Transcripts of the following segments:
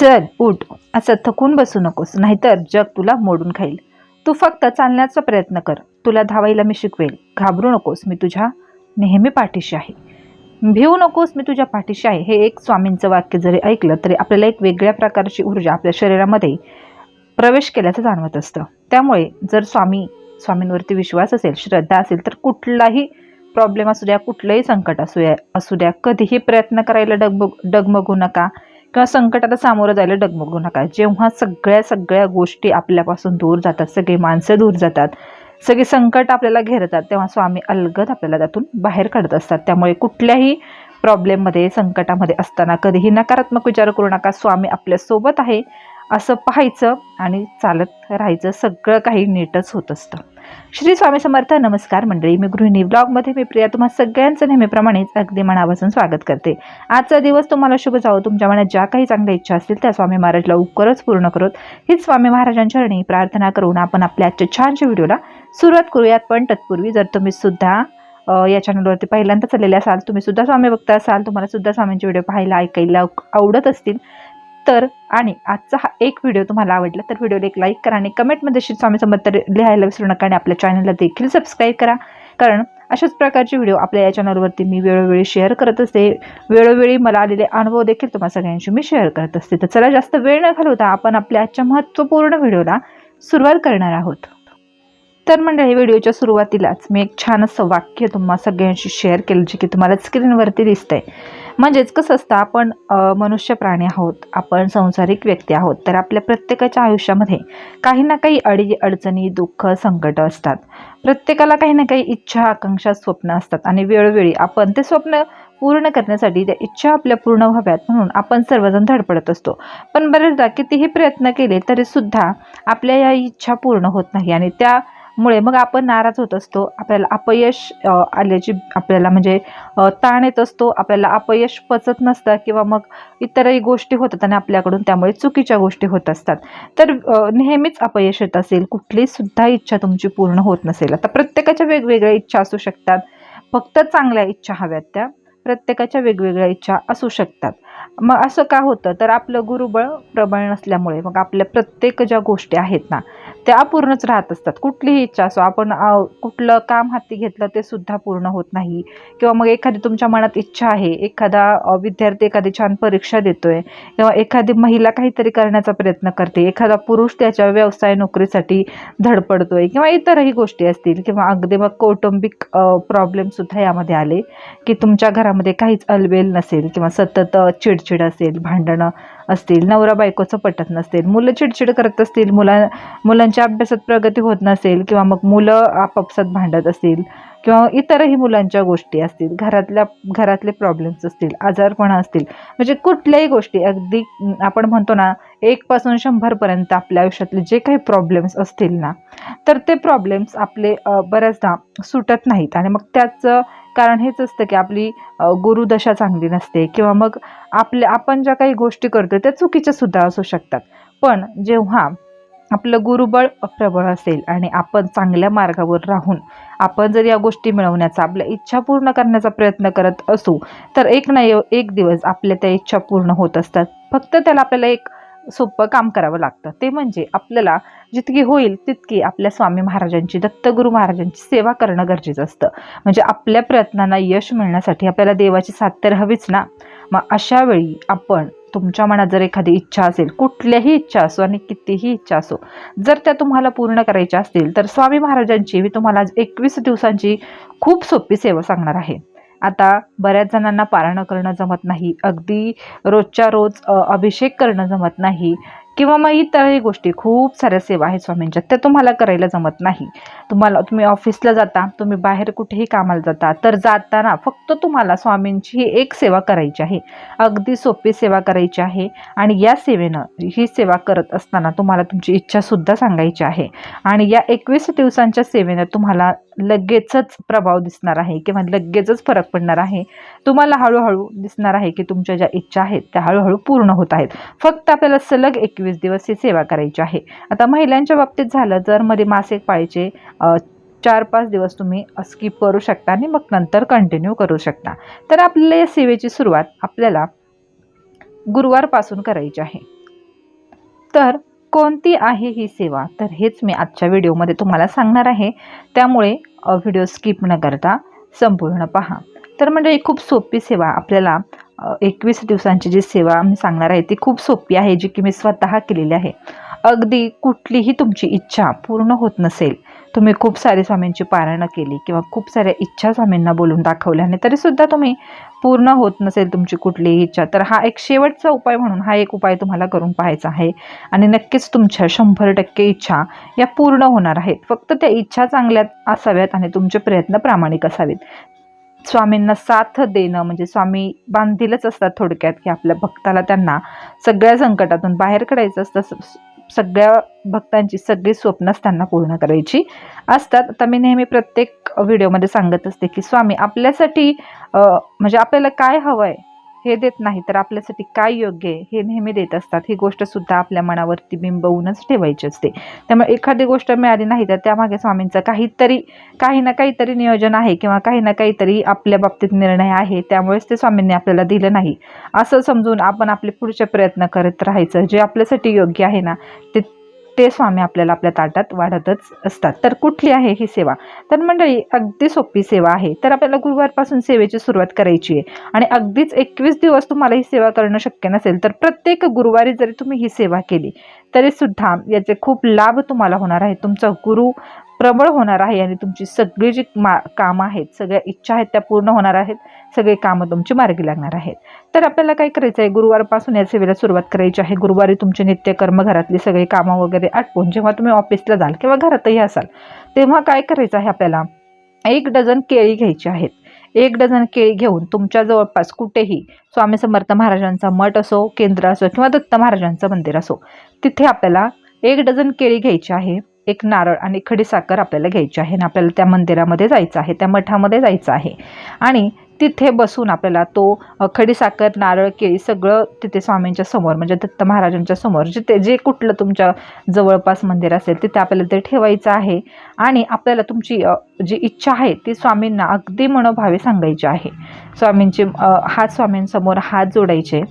चल उठ. असं थकून बसू नकोस नाहीतर जग तुला मोडून खाईल. तू फक्त चालण्याचा प्रयत्न कर. तुला धावायला मी शिकवेल. घाबरू नकोस मी तुझ्या नेहमी पाठीशी आहे. भिवू नकोस मी तुझ्या पाठीशी आहे. हे एक स्वामींचं वाक्य जरी ऐकलं तरी आपल्याला एक वेगळ्या प्रकारची ऊर्जा आपल्या शरीरामध्ये प्रवेश केल्याचं जाणवत असतं. त्यामुळे जर स्वामी स्वामींवरती विश्वास असेल श्रद्धा असेल तर कुठलाही प्रॉब्लेम असू द्या कुठलंही संकट असू द्या असू द्या. कधीही प्रयत्न करायला डगमग डगमगू नका. किंवा संकटाला सामोरं जायला डगमगू नका. जेव्हा सगळ्या सगळ्या गोष्टी आपल्यापासून दूर जातात सगळी माणसं दूर जातात सगळे संकट आपल्याला घेरतात तेव्हा स्वामी अलगद आपल्याला त्यातून बाहेर काढत असतात. त्यामुळे कुठल्याही प्रॉब्लेममध्ये संकटामध्ये असताना कधीही नकारात्मक विचार करू नका. स्वामी आपल्यासोबत आहे. असं पाहायचं आणि चालत राहायचं सगळं काही नीटच होत असतं. श्री स्वामी समर्थ नमस्कार मंडळी. मी गृहिणी ब्लॉगमध्ये मी प्रिया. तुम्हा सगळ्यांचं नेहमीप्रमाणेच अगदी मनापासून स्वागत करते. आजचा दिवस तुम्हाला शुभ जावो. तुमच्या मनात ज्या काही चांगल्या इच्छा असतील त्या स्वामी महाराज लवकरच पूर्ण करत. हीच स्वामी महाराजांच्या चरणी प्रार्थना करून आपण आपल्या आजच्या छानशा व्हिडिओला सुरुवात करूयात. पण तत्पूर्वी जर तुम्ही सुद्धा या चॅनलवरती पहिल्यांदा चाललेले असाल तुम्ही सुद्धा स्वामी बघता असाल तुम्हाला सुद्धा स्वामींचे व्हिडिओ पाहायला ऐकायला आवडत असतील तर आणि आजचा हा एक व्हिडिओ तुम्हाला आवडला तर व्हिडिओला एक लाईक करा आणि कमेंटमध्ये श्री स्वामी समर्थ लिहायला विसरू नका आणि आपल्या चॅनलला देखील सबस्क्राईब करा. कारण अशाच प्रकारचे व्हिडिओ आपल्या या चॅनलवरती मी वेळोवेळी शेअर करत असते. वेळोवेळी मला आलेले अनुभव देखील तुम्हा सगळ्यांशी मी शेअर करत असते. तर चला जास्त वेळ न घालवता आपण आपल्या आजच्या महत्त्वपूर्ण व्हिडिओला सुरुवात करणार आहोत. तर मंडळी व्हिडिओच्या सुरुवातीलाच मी एक छान असं वाक्य तुम्हा सगळ्यांशी शेअर केलं जे की तुम्हाला स्क्रीनवरती दिसतंय. म्हणजेच कसं असतं आपण मनुष्य प्राणी आहोत आपण संसारिक व्यक्ती आहोत तर आपल्या प्रत्येकाच्या आयुष्यामध्ये काही ना काही अडी अडचणी दुःख संकट असतात. प्रत्येकाला काही ना काही इच्छा आकांक्षा स्वप्न असतात आणि वेळोवेळी आपण ते स्वप्न पूर्ण करण्यासाठी त्या इच्छा आपल्या पूर्ण व्हाव्यात म्हणून आपण सर्वजण धडपडत असतो. पण बरेचदा कितीही प्रयत्न केले तरीसुद्धा आपल्या या इच्छा पूर्ण होत नाही आणि त्या मुळे मग आपण नाराज होत असतो. आपल्याला अपयश आल्याची आपल्याला म्हणजे ताण येत असतो. आपल्याला अपयश पचत नसतं किंवा मग इतरही गोष्टी होतात आणि आपल्याकडून त्यामुळे चुकीच्या गोष्टी होत असतात. तर नेहमीच अपयश येत असेल. कुठली सुद्धा इच्छा तुमची पूर्ण होत नसेल. आता प्रत्येकाच्या वेगवेगळ्या इच्छा असू शकतात. फक्त चांगल्या इच्छा हव्यात त्या. प्रत्येकाच्या वेगवेगळ्या इच्छा असू शकतात. मग असं का होतं? तर आपलं गुरुबळ प्रबळ नसल्यामुळे मग आपल्या प्रत्येक ज्या गोष्टी आहेत ना त्या अपूर्णच राहत असतात. कुठलीही इच्छा असो आपण कुठलं काम हाती घेतलं ते सुद्धा पूर्ण होत नाही. किंवा मग एखादी तुमच्या मनात इच्छा आहे एखादा विद्यार्थी एखादी छान परीक्षा देतोय किंवा एखादी महिला काहीतरी करण्याचा प्रयत्न करते एखादा पुरुष त्याच्या व्यवसाय नोकरीसाठी धडपडतोय किंवा इतरही गोष्टी असतील किंवा अगदी मग कौटुंबिक प्रॉब्लेमसुद्धा यामध्ये आले की तुमच्या घरामध्ये काहीच अलबेल नसेल किंवा सतत चिडचिड असेल भांडणं असतील नवरा बायकोचं पटत नसेल मुलं चिडचिड करत असतील मुला मुलांच्या अभ्यासात प्रगती होत नसेल किंवा मग मुलं आपापसात भांडत असतील किंवा इतरही मुलांच्या गोष्टी असतील घरातल्या घरातले प्रॉब्लेम्स असतील आजारपणा असतील म्हणजे कुठल्याही गोष्टी अगदी आपण म्हणतो ना एकपासून शंभरपर्यंत आपल्या आयुष्यातले जे काही प्रॉब्लेम्स असतील ना तर ते प्रॉब्लेम्स आपले बऱ्याचदा सुटत नाहीत. आणि मग त्याचं कारण हेच असतं की आपली गुरुदशा चांगली नसते किंवा मग आपल्या आपण ज्या काही गोष्टी करतो त्या चुकीच्या सुद्धा असू शकतात. पण जेव्हा आपलं गुरुबळ प्रबळ असेल आणि आपण चांगल्या मार्गावर राहून आपण जर या गोष्टी मिळवण्याचा आपल्या इच्छा पूर्ण करण्याचा प्रयत्न करत असू तर एक ना एक दिवस आपल्या त्या इच्छा पूर्ण होत असतात. फक्त त्याला आपल्याला एक सोपं काम करावं लागतं. ते म्हणजे आपल्याला जितकी होईल तितकी आपल्या स्वामी महाराजांची दत्तगुरू महाराजांची सेवा करणं गरजेचं असतं. म्हणजे आपल्या प्रयत्नांना यश मिळण्यासाठी आपल्याला देवाची साथ तर हवीच ना? मग अशा वेळी आपण तुमच्या मनात जर एखादी इच्छा असेल कुठल्याही इच्छा असो आणि कितीही इच्छा असो जर त्या तुम्हाला पूर्ण करायच्या असतील तर स्वामी महाराजांची मी तुम्हाला आज एकवीस दिवसांची खूप सोपी सेवा सांगणार आहे. आता बऱ्याच जणांना पारणं करणं जमत नाही. अगदी रोजच्या रोज अभिषेक करणं जमत नाही. किंवा मग इतरही गोष्टी. खूप साऱ्या सेवा आहेत स्वामींच्या. त्या तुम्हाला करायला जमत नाही. तुम्हाला तुम्ही ऑफिसला जाता तुम्ही बाहेर कुठेही कामाला जाता तर जाताना फक्त तुम्हाला स्वामींची ही एक सेवा करायची आहे. अगदी सोपी सेवा करायची आहे. आणि या सेवेनं ही सेवा करत असताना तुम्हाला तुमची इच्छासुद्धा सांगायची आहे. आणि या एकवीस दिवसांच्या सेवेनं तुम्हाला लगेचच प्रभाव दिसणार आहे किंवा लगेचच फरक पडणार आहे. तुम्हाला हळूहळू दिसणार आहे की तुमच्या ज्या इच्छा आहेत त्या हळूहळू पूर्ण होत आहेत. फक्त आपल्याला सलग एकवीस दिवस ही सेवा करायची आहे. आता महिलांच्या बाबतीत झालं जर मध्ये मासिक पाळीचे चार पाच दिवस तुम्ही स्किप करू शकता आणि मग नंतर कंटिन्यू करू शकता. तर आपल्याला या सेवेची सुरुवात आपल्याला गुरुवारपासून करायची आहे. तर कोणती आहे ही सेवा? तर हेच मी आजच्या व्हिडिओमध्ये तुम्हाला सांगणार आहे. त्यामुळे व्हिडिओ स्किप न करता संपूर्ण पहा. तर म्हणजे ही खूप सोपी सेवा आपल्याला एकवीस दिवसांची जी सेवा मी सांगणार आहे ती खूप सोपी आहे जी की मी स्वतः केलेली आहे. अगदी कुठलीही तुमची इच्छा पूर्ण होत नसेल तुम्ही खूप सारे स्वामींची पारायणं केली किंवा खूप साऱ्या इच्छा स्वामींना बोलून दाखवल्याने तरीसुद्धा तुम्ही पूर्ण होत नसेल तुमची कुठलीही इच्छा तर हा एक शेवटचा उपाय म्हणून हा एक उपाय तुम्हाला करून पाहायचा आहे. आणि नक्कीच तुमच्या शंभर टक्के इच्छा या पूर्ण होणार आहेत. फक्त त्या इच्छा चांगल्या असाव्यात आणि तुमचे प्रयत्न प्रामाणिक असावेत. स्वामींना साथ देणं म्हणजे स्वामी बांधीलच असतात थोडक्यात की आपल्या भक्ताला त्यांना सगळ्या संकटातून बाहेर काढायचं असतं. सगळ्या भक्तांची सगळी स्वप्नच त्यांना पूर्ण करायची असतात. आता मी नेहमी प्रत्येक व्हिडिओमध्ये सांगत असते की स्वामी आपल्यासाठी म्हणजे आपल्याला काय हवं आहे हे देत नाही तर आपल्यासाठी काय योग्य आहे हे नेहमी देत असतात. ही गोष्ट सुद्धा आपल्या मनावरती बिंबवूनच ठेवायची असते. त्यामुळे एखादी गोष्ट मिळाली नाही तर त्यामागे स्वामींचं काहीतरी काही ना काहीतरी नियोजन आहे किंवा काही ना काहीतरी आपल्या बाबतीत निर्णय आहे त्यामुळेच ते स्वामींनी आपल्याला दिलं नाही. असं समजून आपण आपले पुढचे प्रयत्न करत राहायचं. जे आपल्यासाठी योग्य आहे ना ते ते स्वामी आपल्याला आपल्या ताटात वाढतच असतात. तर कुठली आहे ही सेवा? तर मंडळी अगदी सोपी सेवा आहे. तर आपल्याला गुरुवारपासून सेवेची सुरुवात करायची आहे. आणि अगदीच एकवीस दिवस तुम्हाला ही सेवा करणं शक्य नसेल तर प्रत्येक गुरुवारी जरी तुम्ही ही सेवा केली तरीसुद्धा याचे खूप लाभ तुम्हाला होणार आहे. तुमचा गुरु प्रबळ होणार आहे आणि तुमची सगळी जी मा कामं आहेत सगळ्या इच्छा आहेत त्या पूर्ण होणार आहेत. सगळी कामं तुमची मार्गी लागणार आहेत. तर आपल्याला काय करायचं आहे? गुरुवारपासून या सेवेला सुरुवात करायची आहे. गुरुवारी तुमचे नित्यकर्म घरातली सगळी कामं वगैरे आटपून जेव्हा तुम्ही ऑफिसला जाल किंवा घरातही असाल तेव्हा काय करायचं आहे आपल्याला? एक डझन केळी घ्यायची आहेत. एक डझन केळी घेऊन तुमच्या जवळपास कुठेही स्वामी समर्थ महाराजांचा मठ असो केंद्र असो किंवा दत्त महाराजांचं मंदिर असो तिथे आपल्याला एक डझन केळी घ्यायची आहे. एक नारळ आणि खडीसाखर आपल्याला घ्यायची आहे आणि आपल्याला त्या मंदिरामध्ये जायचं आहे त्या मठामध्ये जायचं आहे. आणि तिथे बसून आपल्याला तो खडीसाखर नारळ केळी सगळं तिथे स्वामींच्या समोर म्हणजे दत्त महाराजांच्या समोर जिथे जे कुठलं तुमच्या जवळपास मंदिर असेल तिथे आपल्याला ते ठेवायचं आहे. आणि आपल्याला तुमची जी इच्छा आहे ती स्वामींना अगदी मनोभावे सांगायची आहे. स्वामींचे हात स्वामींसमोर हात जोडायचे.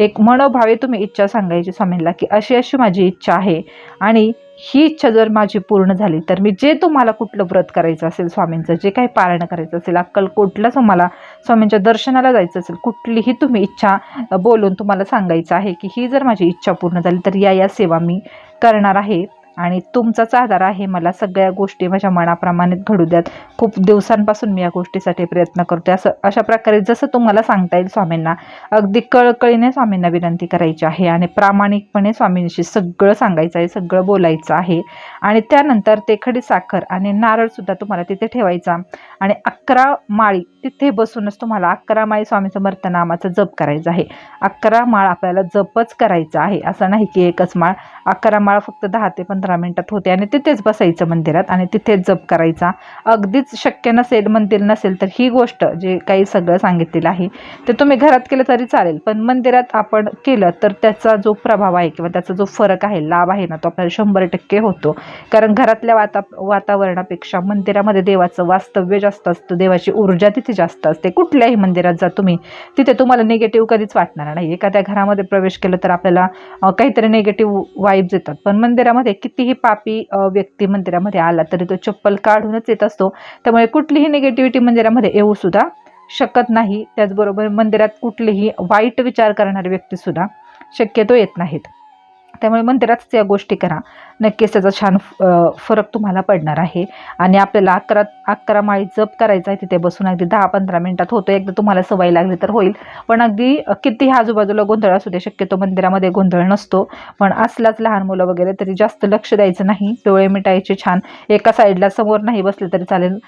एक मनोभावे तुम्ही इच्छा सांगायची स्वामींना की अशी अशी माझी इच्छा आहे. आणि ही इच्छा जर माझी पूर्ण झाली तर मी जे तुम्हाला कुठलं व्रत करायचं असेल स्वामींचं जे काही पारायण करायचं असेल अक्कलकोटला तुम्हाला स्वामींच्या दर्शनाला जायचं असेल कुठलीही तुम्ही इच्छा बोलून तुम्हाला सांगायचं आहे की ही जर माझी इच्छा पूर्ण झाली तर या या सेवा मी करणार आहे. आणि तुमचाच आधार आहे. मला सगळ्या गोष्टी माझ्या मनाप्रमाणे घडू द्यात. खूप दिवसांपासून मी या गोष्टीसाठी प्रयत्न करते असं अशा प्रकारे जसं तुम्हाला सांगता येईल स्वामींना अगदी कळकळीने स्वामींना विनंती करायची आहे आणि प्रामाणिकपणे स्वामींशी सगळं सांगायचं आहे सगळं बोलायचं आहे. आणि त्यानंतर ते खडी साखर आणि नारळसुद्धा तुम्हाला तिथे ठेवायचा. आणि अकरा माळी तिथे बसूनच तुम्हाला अकरा माळी स्वामी समर्थ नामाचा जप करायचा आहे. अकरा माळ आपल्याला जपच करायचा आहे. असं नाही की एकच माळ. अकरा माळ फक्त दहा ते पण पंधरा मिनटात होते आणि तिथेच बसायचं मंदिरात आणि तिथेच जप करायचा. अगदीच शक्य नसेल मंदिर नसेल तर ही गोष्ट जे काही सगळं सांगितलेलं आहे ते तुम्ही घरात केलं तरी चालेल. पण मंदिरात आपण केलं तर त्याचा जो प्रभाव आहे किंवा त्याचा जो फरक आहे लाभ आहे ना तो आपल्याला शंभर टक्के होतो. कारण घरातल्या वाता वातावरणापेक्षा मंदिरामध्ये देवाचं वास्तव्य जास्त असतं देवाची ऊर्जा तिथे जास्त असते. कुठल्याही मंदिरात जा तुम्ही तिथे तुम्हाला निगेटिव्ह कधीच वाटणार नाही. एखाद्या घरामध्ये प्रवेश केलं तर आपल्याला काहीतरी निगेटिव्ह वाईब्स येतात. पण मंदिरामध्ये कितीही पापी व्यक्ती मंदिरामध्ये आला तरी तो चप्पल काढूनच येत असतो. त्यामुळे कुठलीही निगेटिव्हिटी मंदिरामध्ये येऊ सुद्धा शकत नाही. त्याचबरोबर मंदिरात कुठलीही वाईट विचार करणारे व्यक्तीसुद्धा शक्यतो येत नाहीत. त्यामुळे मंदिरातच या गोष्टी करा. नक्कीच त्याचा छान फरक तुम्हाला पडणार आहे. आणि आपल्याला अकरा अकरा माळी जप करायचा आहे तिथे बसून अगदी दहा पंधरा मिनटात होतो एकदा तुम्हाला सवय लागली तर होईल. पण अगदी कितीही आजूबाजूला गोंधळ असू दे शक्यतो मंदिरामध्ये गोंधळ नसतो. पण असलाच लहान मुलं वगैरे तरी जास्त लक्ष द्यायचं नाही. डोळे मिटायचे छान. एका साईडला समोर नाही बसले तरी चालेल.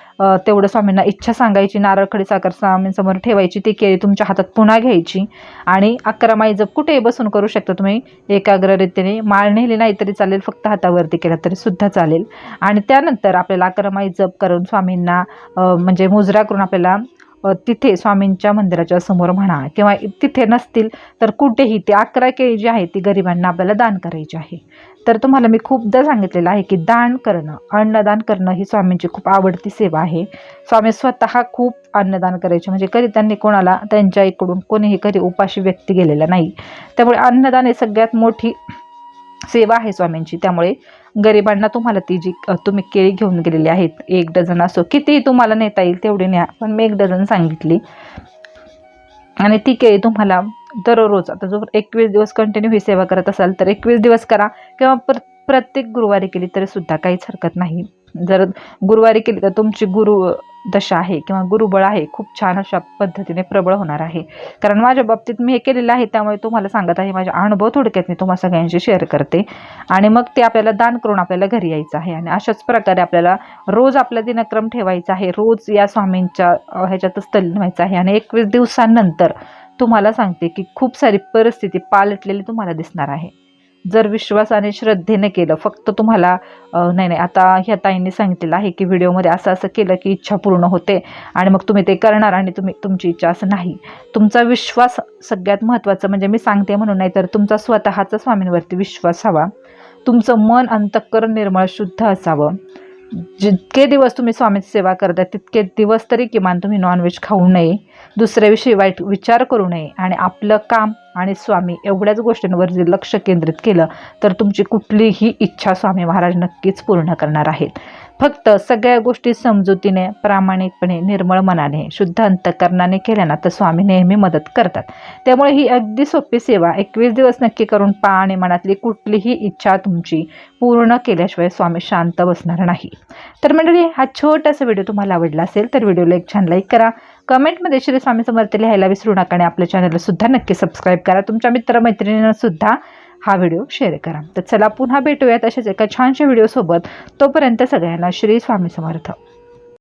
तेवढं स्वामींना इच्छा सांगायची. नारळ खडी साखर स्वामींसमोर ठेवायची. ती केळी तुमच्या हातात पुन्हा घ्यायची. आणि अकरा माळी जप कुठेही बसून करू शकता तुम्ही. एकाग्ररीतीने. माळ नेली नाही तरी चालेल. फक्त हात हातावरती केला तरी सुद्धा चालेल. आणि त्यानंतर आपल्याला अकरमाई जप करून स्वामींना म्हणजे मुजरा करून आपल्याला तिथे स्वामींच्या मंदिराच्या समोर म्हणा किंवा तिथे नसतील तर कुठेही ते अकरा केळी जी आहे ती गरिबांना आपल्याला दान करायची आहे. तर तुम्हाला मी खूपदा सांगितलेलं आहे की दान करणं अन्नदान करणं ही स्वामींची खूप आवडती सेवा आहे. स्वामी स्वतः खूप अन्नदान करायचे म्हणजे कधी त्यांनी कोणाला त्यांच्या इकडून कोणीही कधी उपाशी व्यक्ती गेलेला नाही. त्यामुळे अन्नदान हे सगळ्यात मोठी सेवा आहे स्वामींची. त्यामुळे गरिबांना तुम्हाला ती जी तुम्ही केळी घेऊन गेलेली आहेत एक डझन असो कितीही तुम्हाला नेता येईल तेवढी न्या पण मी एक डझन सांगितली. आणि ती केळी तुम्हाला दररोज आता जो एकवीस दिवस कंटिन्यू ही सेवा करत असाल तर एकवीस दिवस करा किंवा प्र प्रत्येक गुरुवारी केली तरी सुद्धा काहीच हरकत नाही. जर गुरुवारी केली तर तुमची गुरु दशा आहे किंवा गुरुबळ आहे खूप छान अशा पद्धतीने प्रबळ होणार आहे. कारण माझ्या बाबतीत मी हे केलेलं आहे त्यामुळे तुम्हाला सांगत आहे माझे अनुभव थोडक्यात मी तुम्हाला सगळ्यांशी शेअर करते. आणि मग ते आपल्याला दान करून आपल्याला घरी यायचं आहे आणि अशाच प्रकारे आपल्याला रोज आपला दिनक्रम ठेवायचा आहे रोज या स्वामींच्या ह्याच्यातच तल्लीन व्हायचं आहे. आणि एकवीस दिवसांनंतर तुम्हाला सांगते की खूप सारी परिस्थिती पालटलेली तुम्हाला दिसणार आहे. जर विश्वासाने श्रद्धेने केलं फक्त तुम्हाला नाही नाही आता ह्या ताईंनी सांगितलेलं आहे की व्हिडिओमध्ये असं असं केलं की इच्छा पूर्ण होते आणि मग तुम्ही ते करणार आणि तुम्ही तुमची इच्छा असं नाही. तुमचा विश्वास सगळ्यात महत्त्वाचं म्हणजे मी सांगते म्हणून नाही तर तुमचा स्वतःचा स्वामींवरती विश्वास हवा. तुमचं मन अंतःकरण निर्मळ शुद्ध असावं. जितके दिवस तुम्ही स्वामीची सेवा करता तितके दिवस तरी किमान तुम्ही नॉनव्हेज खाऊ नये. दुसऱ्याविषयी वाईट विचार करू नये. आणि आपलं काम आणि स्वामी एवढ्याच गोष्टींवर जे लक्ष केंद्रित केलं तर तुमची कुठलीही इच्छा स्वामी महाराज नक्कीच पूर्ण करणार आहेत. फक्त सगळ्या गोष्टी समजुतीने प्रामाणिकपणे निर्मळ मनाने शुद्ध अंतकरणाने केल्या ना तर स्वामी नेहमी मदत करतात. त्यामुळे ही अगदी सोपी सेवा एकवीस दिवस नक्की करून पा आणि मनातली कुठलीही इच्छा तुमची पूर्ण केल्याशिवाय स्वामी शांत बसणार नाही. तर मंडळी हा छोटासा व्हिडिओ तुम्हाला आवडला असेल तर व्हिडिओला एक छान लाईक करा. कमेंटमध्ये श्री स्वामी समर्थ लिहायला विसरू नका आणि आपल्या चॅनलला सुद्धा नक्की सबस्क्राईब करा. तुमच्या मित्रमैत्रिणींना सुद्धा हा व्हिडिओ शेअर करा. तर चला पुन्हा भेटूयात अशाच एका छानशा व्हिडिओसोबत. तोपर्यंत सगळ्यांना श्री स्वामी समर्थ.